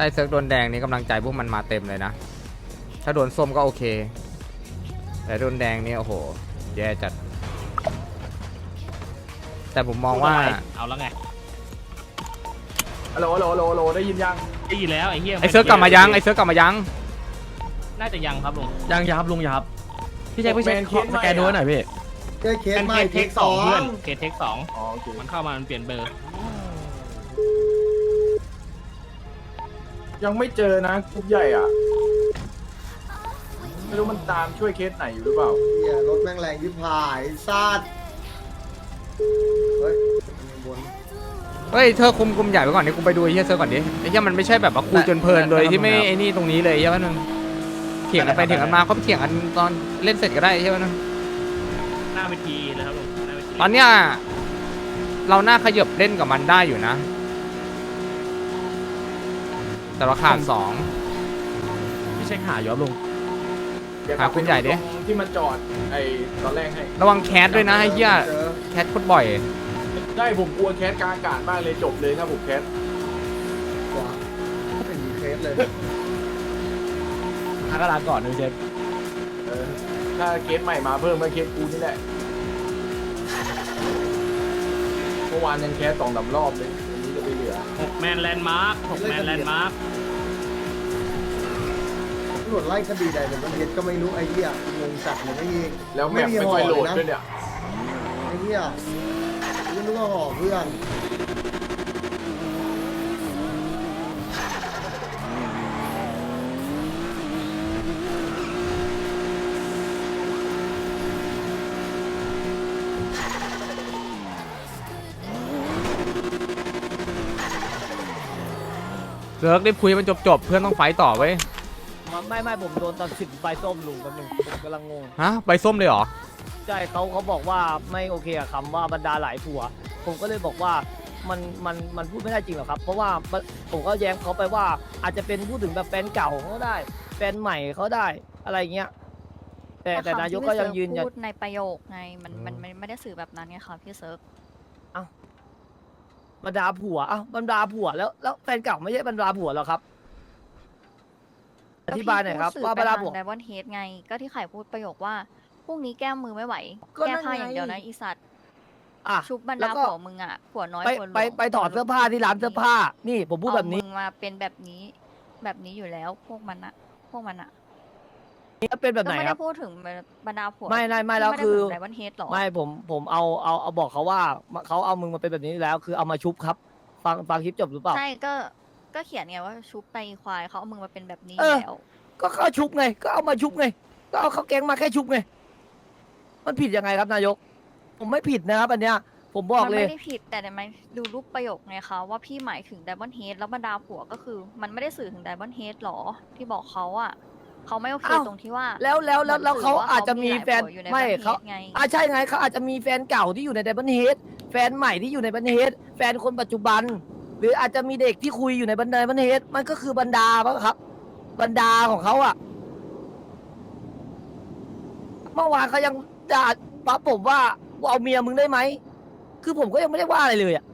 ถ้าไอ้เซิร์ฟโดนแดงนี่กำลังใจพวกมันมาเต็มเลยนะ ถ้าโดนส้มก็โอเค แต่โดนแดงนี่โอ้โห แย่จัด แต่ผมมองว่าพูดะไรเอาแล้วไงฮัลโหลฮัลโหลฮัลโหลฮัลโหลได้ยินยัง ได้ยินแล้วไอ้เหี้ยไอ้เซิร์ฟกลับมายัง ไอ้เซิร์ฟกลับมายัง น่าจะยังครับลุงยังยับลุงยับพี่แจ็คพี่แจ็คขอสแกนดูหน่อยพี่ เจอเคสเป็นใหม่เคสเทคสองเพื่อนเคสเทคสองอ๋อโอเคมันเข้ามามันเปลี่ยนเบอร์ ยังไม่เจอนะกรุ๊ปใหญ่อะ ไม่รู้มันตามช่วยเคสไหนอยู่หรือเปล่า เหี้ยรถแม่งแรงยิบหายซาดเฮ้ยมีบนเฮ้ยเธอคุมคุมใหญ่ไปก่อนนี่กูไปดูไอ้เหี้ยเซิร์ฟก่อนดิไอ้เหี้ยมันไม่ใช่แบบว่าคุยจนเพลินโดยที่ไม่ไอ้นี่ตรงนี้เลยไอ้เหี้ยว่านึงเถียงกันไปเถียงกันมาเขาไปเถียงกันตอนเล่นเสร็จก็ได้ไอ้เหี้ยว่านึงหน้าเวทีเลยครับลุงหน้าเวทีตอนเนี้ยเราน่าขยับเล่นกับมันได้อยู่นะ แต่เราขาดสอง พี่เช็คหาอยู่ครับลุงเดี๋ยวหาคุณใหญ่ดิตรงที่มันจอดไอ้ตอนแรกให้ระวังแคสด้วยนะไอ้เหี้ยเจอแคสโคตรบ่อย ได้ผมกลัวแคสกลางอากาศมากเลยจบเลยถ้าผมแคสขวาไม่มีเคสเลยหากระดาษก่อนนะพี่เช็คเออถ้าเคสใหม่มาเพิ่มก็เคสกูนี่แหละเมื่อวานยังแคสสองสามรอบเลยวันนี้จะไปเหลือหกแมนแลนด์มาร์คหกแมนแลนด์มาร์คตำรวจไล่คดีใดเป็นประเทศก็ไม่รู้ไอ้เหี้ยงงจัดเลยไม่มีแล้วแมปไม่ค่อยโหลดด้วยเนี่ยไอ้เหี้ยไม่รู้ว่าห่อเพื่อน เลิกรีบคุยให้มันจบจบๆเพื่อนต้องไฟต์ต่อไว้ยไม่ไม่ผมโดนตอนสิบใบส้มลุงแป๊บนึงผมกำลังงงฮะใบส้มเลยเหรอใช่เขาเขาบอกว่าไม่โอเคกับคำว่าบรรดาหลายผัว ผมก็เลยบอกว่ามันมันมันพูดไม่ได้จริงหรอกครับ เพราะว่าผมก็แย้งเขาไปว่า อาจจะเป็นพูดถึงแบบแฟนเก่าเขาได้ แฟนใหม่เขาได้อะไรเงี้ย แต่แต่คำนายกที่ก็พี่ยังเซิร์ฟยืนยัน พูดในประโยคไงมันมันมันไม่ได้สื่อแบบนั้นไงคะพี่เซิร์ฟ บรรดาผัวอ้าวบรรดาผัวแล้วแล้วแฟนเก่าไม่ใช่บรรดาผัวเหรอครับ อธิบายหน่อยครับ ว่าบรรดาผัว ไดวอนเฮดไง ก็ที่ไข่พูดประโยคว่าพรุ่งนี้แก้มือไม่ไหว ก็แก้นั่นผ้าไงอย่างเดียวนะอีสัตว์อะ ชุบบรรแล้ดาวก็ ผัวมึงอะผัวน้อยไปผัวหลวงไปไปถอดเสื้อผ้าที่ร้านเสื้อผ้า นี่ผมพูดแบบนี้ เอามึงมาเป็นแบบนี้ แบบนี้อยู่แล้วพวกมันอะพวกมันอะ นี่เป็นแบบก็ไหนไม่คได้รับพูดถึงบรรดาผัวไม่ไม่ไม่ที่แล้วด้คือพูดถึงไดวอนเฮดหรอไม่ผมผมเอาเอาเอาบอกเขาว่าเขาเอามึงมาเป็นแบบนี้แล้ว คือเอามาชุบครับ ฟังฟังคลิปจบหรือเปล่า ใช่ก็ก็เขียนไงว่าชุบไปควายเขาเอามึงมาเป็นแบบนี้เออ แล้ว ก็เขาชุบไง ก็เอามาชุบไง ก็เอาเขาแกงมาแค่ชุบไง มันผิดยังไงครับนายก ผมไม่ผิดนะครับอันเนี้ย ผมบอกมันเลย ไม่ได้ผิดแต่ในมันดูรูปประโยคไงคะว่าพี่หมายถึงไดมอนเฮดแล้วบรรดาผัวก็คือ มันไม่ได้สื่อถึงไดมอนเฮดหรอที่บอกเขาอะ เขาไม่โอเคอ้าว ตรงที่ว่าแล้วแล้วแล้วแล้วเขามันสื่อาจจะมีแฟนหลายผัวอยู่ในไม่ Diamond เขา Head ไง อ่าใช่ไงเขาอาจจะมีแฟนเก่าที่อยู่ในไดบันเฮดแฟนใหม่ที่อยู่ในบันเฮดแฟนคนปัจจุบัน หรืออาจจะมีเด็กที่คุยอยู่ในบันไดบันเฮดมันก็คือบรรดาบ้างครับ บรรดาของเขาอะเมื่อวานเขายังด่าปั๊บผมว่าเอาเมียมึงได้ไหมคือผมก็ยังไม่ได้ว่าอะไรเลยอะ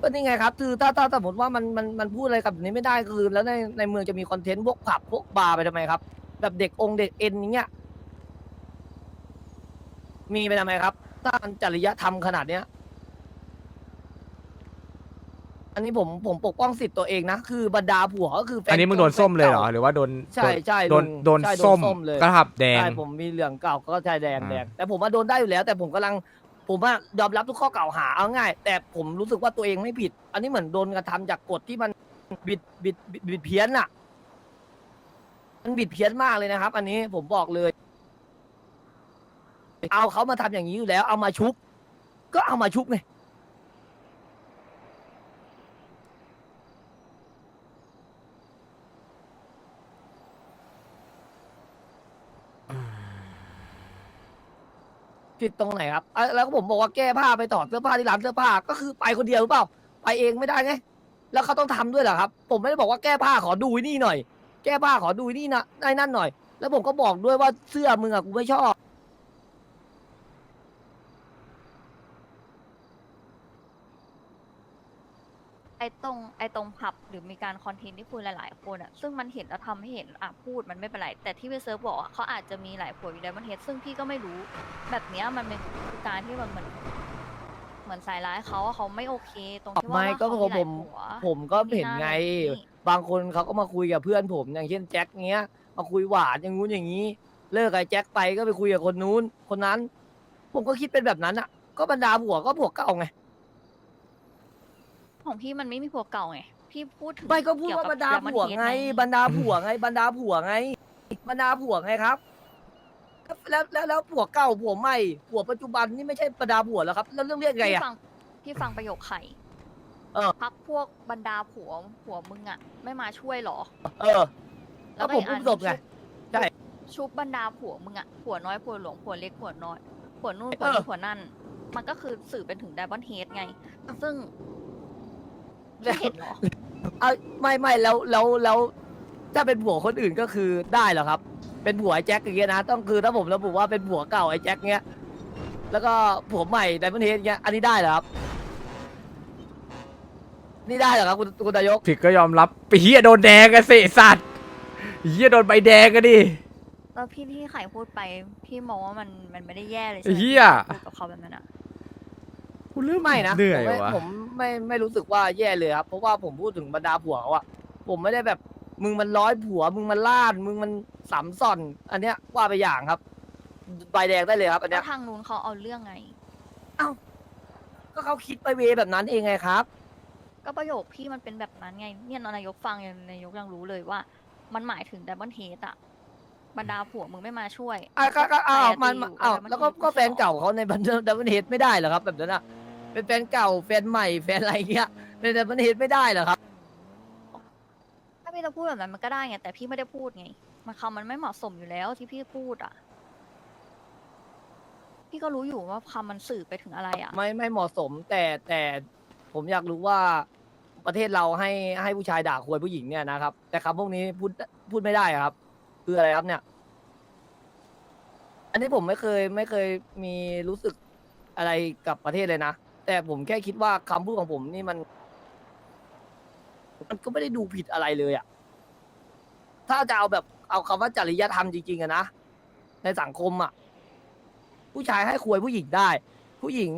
ก็นี่ไงครับคือถ้าถ้าสมมติว่ามันมันมันพูดอะไรกับแบบนี้ไม่ได้คือ แล้วในในเมืองจะมีคอนเทนต์พวกผับพวกบาร์ไปทำไมครับ แบบเด็กองค์เด็กเอ็นอย่างเงี้ยมีไปทำไมครับ ถ้ามันจริยธรรมขนาดเนี้ย อันนี้ผมผมปกป้องสิทธิ์ตัวเองนะ คือบรรดาผัวก็คือแฟอันนี้มึงโดนส้มเลยเหรอ หรือว่าโดนใช่ใช่โดนลุงโดนใช่ส้มเลย กระหับแดง ใช่ผมมีเหลืองเก่าก็ใช่แดงอ่า แดงแต่ผมว่าโดนได้อยู่แล้ว แต่ผมกำลัง ผมว่ายอมรับทุกข้อกล่าวหาเอาง่าย แต่ผมรู้สึกว่าตัวเองไม่ผิด อันนี้เหมือนโดนกระทำจากกฎที่มันบิดบิดบิดบิดเพี้ยนอะมันบิดเพี้ยนมากเลยนะครับ อันนี้ผมบอกเลย เอาเขามาทำอย่างนี้อยู่แล้ว เอามาชุบ ก็เอามาชุบไง ผิดตรงไหนครับอะแล้วก็ผมบอกว่าแก้ผ้าไปถอดเสื้อผ้าที่ร้านเสื้อผ้าก็คือไปคนเดียวหรือเปล่า ไปเองไม่ได้ไง แล้วเขาต้องทำด้วยเหรอครับ ผมไม่ได้บอกว่าแก้ผ้าขอดูไอ้นี่หน่อย แก้ผ้าขอดูไอ้นี่นะไอ้นั่นหน่อย แล้วผมก็บอกด้วยว่าเสื้อมึงอะกูไม่ชอบ อ ไอ้ ตรงไอ้ตรงผับหรือมีการคอนเทนต์ที่คุยหลาย ๆ คนอะซึ่งมันเห็นแล้วทำให้เห็นอะพูดมันไม่เป็นไรแต่ที่พี่เซิร์ฟบอกอะเขาอาจจะมีหลายผัวอยู่ในประเทศซึ่งพี่ก็ไม่รู้ แบบเนี้ยมันเป็นการที่มันเหมือนเหมือนสายร้ายเขาอะเขาไม่โอเค ตรงที่ว่าไม่ก็เขาผมหลายผมผัวผมก็เห็นไงบางคนเขาก็มาคุยกับเพื่อนผมอย่างเช่นแจ็คเงี้ย มาคุยหวานอย่างงู้นอย่างนี้ เลิกกับไอ้แจ็คไปก็ไปคุยกับคนนู้น คนนั้น ผมก็คิดเป็นแบบนั้นอะ ก็บรรดาผัวก็ผัวเก่าไง ของพี่มันไม่มีผัวเก่าไง พี่พูดถึงไม่ก็พูดเยว่ากับรรดา Diamond ผัว Head ไง บรรดาผัวไง บรรดาผัวไง บรรดาผัวไงครับ แล้วแล้วแล้วผัวเก่าผัวใหม่ผัวปัจจุบันนี่ไม่ใช่บรรดาผัวแล้วครับ แล้วเรื่องเรียกไงพี่อะฟังพี่ฟังประโยคไข่เออ พักพวกบรรดาผัวผัวมึงอะไม่มาช่วยหรอเออ แล้วผมอีกอันอุ้มศพไงชุบใช่ ชุบบรรดาผัวมึงอะผัวน้อยผัวหลวงผัวเล็กผัวน้อยผัวนู่นเอผัวอนี่ผัวนั่น มันก็คือสื่อเป็นถึงไดบอนเฮดไง ซึ่ง พี่เห็นเหรอเอาไม่ไม่แล้วแล้วแล้วถ้าเป็นผัวคนอื่นก็คือได้เหรอครับ เป็นผัวไอ้แจ็คอย่างเงี้ยนะต้องคือถ้าผมระบุว่าเป็นผัวเก่าไอ้แจ็คเงี้ยแล้วก็ผัวใหม่ไดมอนเฮดเงี้ยอันนี้ได้เหรอครับ นี่ได้เหรอครับคุณคุณนายก ผิดก็ยอมรับไปเฮียโดนแดงกันสิไอ้สัตว์เฮียโดนใบแดงกันดิ แล้วพี่ที่ไข่พูดไป พี่มองว่ามันมันไม่ได้แย่เลยใช่ไอ้ไหมเหี้ยที่พูดกับเขาแบบนั้นอะ กูเริ่มไม่นะเหนื่อยผมไม่ว่ะผมไม่ไม่รู้สึกว่าแย่เลยครับ เพราะว่าผมพูดถึงบรรดาผัวเขาอะผมไม่ได้แบบมึงมันร้อยผัว มึงมันล่านมึงมันสามซ่อน อันเนี้ยว่าไปอย่างครับใบแดงได้เลยครับอันแล้เนี้วยทางนู้นเขาเอาเรื่องไง ก็เขาคิดไปเวแบบนั้นเองไงครับ ก็ประโยคพี่มันเป็นแบบนั้นไง เนี่ยนายกฟังยังนายกยังรู้เลยว่า มันหมายถึงไดมอนเฮดอะบรรดาผัวมึงไม่มาช่วยอะก็ก็อ้าวใครมันจะมันอยู่อ้าวบแล้วก็ Diamond Head ก็แฟนเก่าเขาในบันเทิงดับเบิลเฮดไม่ได้เหรอครับ แบบนั้นอะ เป็นแฟนเก่าแฟนใหม่แฟนอะไรเงี้ยในดับเบิลเฮดไม่ได้เหรอครับ ถ้าพี่จะพูดแบบนั้นมันก็ได้ไงแต่พี่ไม่ได้พูดไงมันคำมันไม่เหมาะสมอยู่แล้วที่พี่พูดอะ พี่ก็รู้อยู่ว่าคำมันสื่อไปถึงอะไรอะ ไม่ไม่เหมาะสมแต่แต่ผมอยากรู้ว่าประเทศเราให้ให้ผู้ชายด่าควยผู้หญิงเนี่ยนะครับ แต่คำพวกนี้พูดพูดไม่ได้อะครับ คืออะไรครับเนี่ย อันนี้ผมไม่เคยไม่เคยมีรู้สึกอะไรกับประเทศเลยนะ แต่ผมแค่คิดว่าคำพูดของผมนี่มัน มันก็ไม่ได้ดูผิดอะไรเลยอะถ้าจะเอาแบบเอาคำว่าจริยธรรมจริงๆอะนะในสังคมอะผู้ชายให้ควยผู้หญิงได้ ผู้หญิง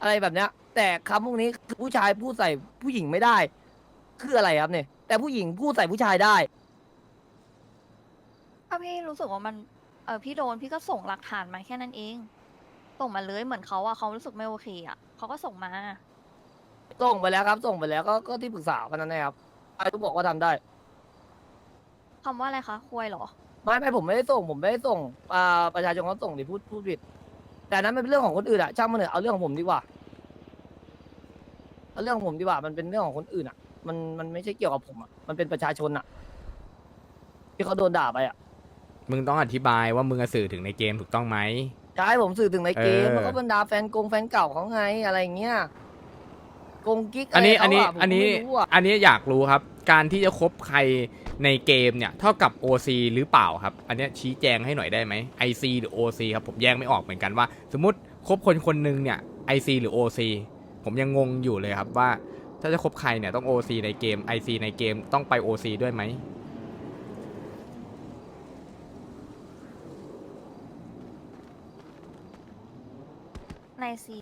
อะไรแบบเนี้ย แต่คำพวกนี้คือผู้ชายพูดใส่ผู้หญิงไม่ได้ คืออะไรครับเนี่ย แต่ผู้หญิงพูดใส่ผู้ชายได้ ถ้าพี่รู้สึกว่ามันเออพี่โดนพี่ก็ส่งหลักฐานมาแค่นั้นเอง ส่งมาเลยเหมือนเขาอะเขารู้สึกไม่โอเคอะ เขาก็ส่งมาส่งไปแล้วครับ ส่งไปแล้วก็ก็ที่ปรึกษากันนั่นนะครับไอ้ทุกบอกว่าทำได้คำว่าอะไรคะควยเหรอ ไม่ไม่ผมไม่ได้ส่ง ผมไม่ได้ส่งอ่าประชาชนเขาส่งดิพูดพูดผิด แต่อันนั้นมันเป็นเรื่องของคนอื่นอะช่างมันเถอะเอาเรื่องของผมดีกว่าเอาเรื่องของผมดีกว่า มันเป็นเรื่องของคนอื่นอะมันมันไม่ใช่เกี่ยวกับผมอะมันเป็นประชาชนอะที่เขาโดนด่าไปอะมึงต้องอธิบายว่ามึงอะสื่อถึงในเกมถูกต้องไหม ใช่ผมสื่อถึงในเกมเออแล้วก็บรรดาแฟนกงแฟนเก่าเขาไงอะไรอย่างเงี้ยกงกิ๊กอันนี้ะไรอันนี้เขาะผมอันนี้ไม่รู้อะอันนี้อยากรู้ครับ การที่จะคบใครในเกมเนี่ยเท่ากับ OC หรือเปล่าครับ อันเนี้ยชี้แจงให้หน่อยได้ไหม IC หรือ OC ครับผมแยกไม่ออกเหมือนกันว่า สมมติคบคนคนหนึงเนี่ย IC หรือ OC ผมยังงงอยู่เลยครับว่า ถ้าจะคบใครเนี่ยต้อง OC ในเกม IC ในเกมต้องไป OC ด้วยไหม ในซี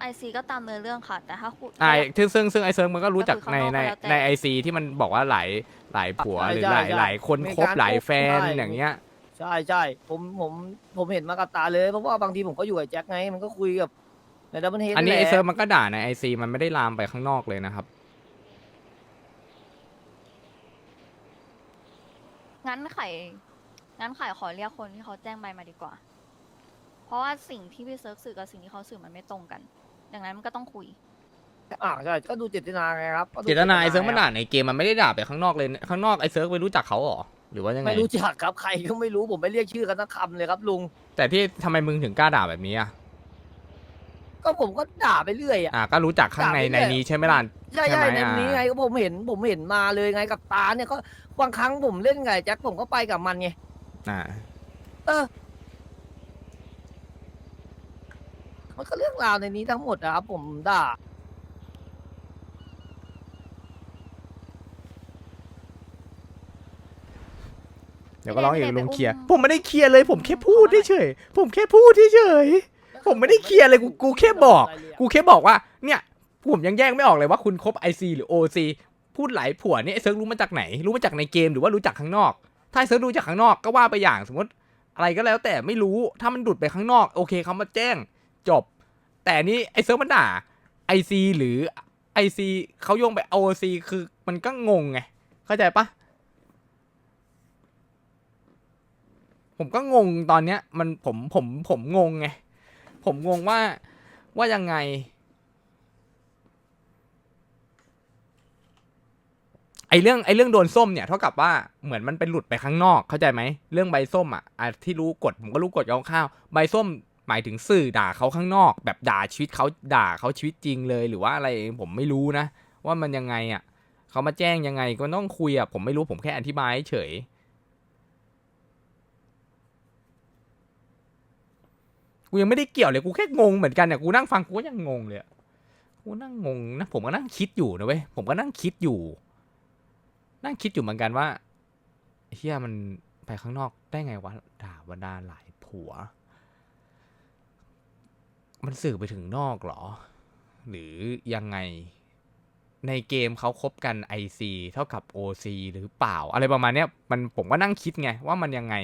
ไอซีก็ตามเนื้อเรื่องค่ะ แต่ถ้าคุณ อ่าซึ่งซึ่งซึ่งไอเซิร์งมันก็รู้จักก็คือในข้างนอกในก็แล้วแต่ ในไอซีที่มันบอกว่าหลายหลายผัวใช่หรือใช่หลายใช่หลายคนมีคบการหลายคบแฟนใช่อย่างเงี้ย ใช่ใช่ผมผมผมเห็นมากับตาเลยเพราะว่าบางทีผมก็อยู่กับแจ็คไงมันก็คุยกับในดับเบิลเฮดอันนี้แหไอละเซิร์ฟมันก็ด่าในไอซีมันไม่ได้ลามไปข้างนอกเลยนะครับ งั้นไข่งั้นไข่ขอเรียกคนที่เขาแจ้งใบมาดีกว่า เพราะว่าสิ่งที่พี่เซิร์ฟสื่อกับสิ่งที่เขาสื่อมันไม่ตรงกัน ดังนั้นมันก็ต้องคุย อ่าใช่ก็ดูเจตนาไงครับก็ดูเจตนาไอเซิร์ฟไงมันด่าในเกมมันไม่ได้ด่าไปข้างนอกเลยข้างนอกไอเซิร์ฟไปรู้จักเขาเหรอหรือว่ายังไงไม่รู้จักครับใครก็ไม่รู้ผมไม่เรียกชื่อกันสักคำเลยครับลุง แต่ที่ทำไมมึงถึงกล้าด่าแบบนี้อะก็ผมก็ด่าไปเรื่อยอะ อ่าก็รู้จักข้างในด่าไปในเรื่อย นี้ใช่ไหมล่ะ ใช่ใช่ใช่ไหมในอ่านี้ไงก็ผมเห็นผมเห็นมาเลยไงกับตาเนี่ยก็บางครั้งผมเล่นไงแจ็คผมก็ไปกับมันไง อ่า เออ มันก็เรื่องราวในนี้ทั้งหมดนะครับผมด่า เดี๋ยวก็ร้องอีกลุงเคลียร์ผมไม่ได้เคลียร์เลย ผมแค่พูดเฉยผมแค่พูดเฉยผมไม่ได้เคลียร์เลยกูกูแค่บอก กูแค่บอกว่าเนี่ยผมยังแยกไม่ออกเลยว่าคุณคบไอซีหรือโอซีพูดหลายผัวเนี่ยเซิร์กรู้มาจากไหน รู้มาจากในเกมหรือว่ารู้จักข้างนอก ถ้าเซิร์กรู้จากข้างนอกก็ว่าไปอย่างสมมติ อะไรก็แล้วแต่ไม่รู้ถ้ามันดุดไปข้างนอก โอเคเขามาแจ้ง จบ แต่นี่ไอเซิร์ฟมันด่า IC หรือ IC เขาโยงไป OC คือมันก็งงไง เข้าใจปะผมก็งงตอนเนี้ย มันผมผมผมงงไง ผมงงว่าว่ายังไง ไอเรื่องไอเรื่องโดนส้มเนี่ยเท่ากับว่าเหมือนมันเป็นหลุดไปข้างนอกเข้าใจไหมเรื่องใบส้มอะที่รู้กฎผมก็รู้กฎคร่าวๆใบส้ม หมายถึงสื่อด่าเขาข้างนอก แบบด่าชีวิตเขาด่าเขาชีวิตจริงเลย หรือว่าอะไรผมไม่รู้นะ ว่ามันยังไงอะเขามาแจ้งยังไงก็ต้องคุยอะผมไม่รู้ผมแค่อธิบายเฉยกูยังไม่ได้เกี่ยวเลยกูแค่งงเหมือนกันเนี่ยกูนั่งฟังกูก็ยังงงเลยกูนั่งงงนะผมก็นั่งคิดอยู่นะเว้ยผมก็นั่งคิดอยู่ นั่งคิดอยู่เหมือนกันว่าเฮียมันไปข้างนอกได้ไงวะด่าบรรดาหลายผัว มันสื่อไปถึงนอกหรอ หรือยังไงในเกมเขาคบกัน IC เท่ากับ OC หรือเปล่า อะไรประมาณเนี้ยมันผมก็นั่งคิดไงว่ามันยังไง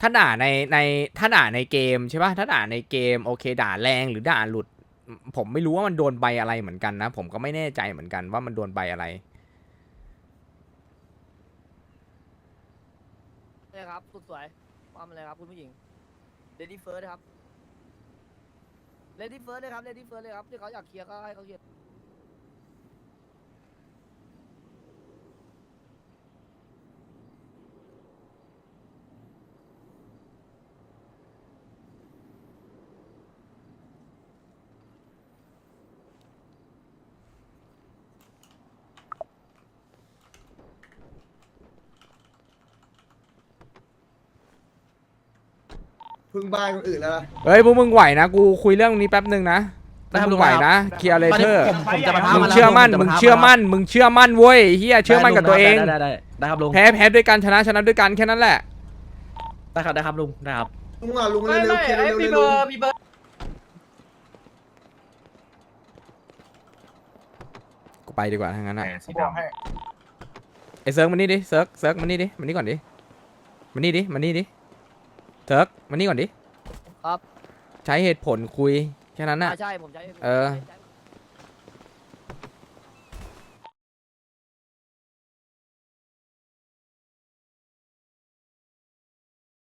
ถ้าด่าในในถ้าด่าในเกมใช่ป่ะถ้าด่าในเกมโอเค ด่าแรงหรือด่าหลุด ผมไม่รู้ว่ามันโดนใบอะไรเหมือนกันนะ ผมก็ไม่แน่ใจเหมือนกันว่ามันโดนใบอะไรเลยครับสุดสวยว่ามาเลยครับคุณผู้หญิง Lady First ครับ Lady First เลยครับ Lady First เลยครับที่เขาอยากเคลียร์ก็ให้เขาเคลียร์ พึ่งบ้านคนอื่นแล้วนะเฮ้ยพวกมึงไหวนะกูคุยเรื่องนี้แป๊บหนึ่งนะพวกมึงไหวนะเคลียร์เลตอนเทนี้อร์ผมผมจะมาท้ามึงมาแล้วเชื่อมั่นผจะมึงท้าเชื่อมั่นมึงเชื่อมั่นเว้ยเฮียเชื่อมั่นกับตัวเอง ได้ได้ได้ได้ครับลุงแพ้แพ้ด้วยกันชนะชนะด้วยกันแค่นั้นแหละ ได้ครับได้ครับลุงได้ครับ ลุงอะลุงเร็วๆเคลียร์เร็วๆเลยลุงกูไปดีกว่าทั้างนั้นอะเขาบอกให้ไอ้เซิร์กมานี่ดิเซิร์กเซิร์กมานี่ดิมานี่ก่อนดิมานี่ดิมานี่ดิเซิร์ก มานี่ก่อนดิครับ ใช้เหตุผลคุยแค่นั้นน่ะ อ่าใช่ผมใช้เออ ใช้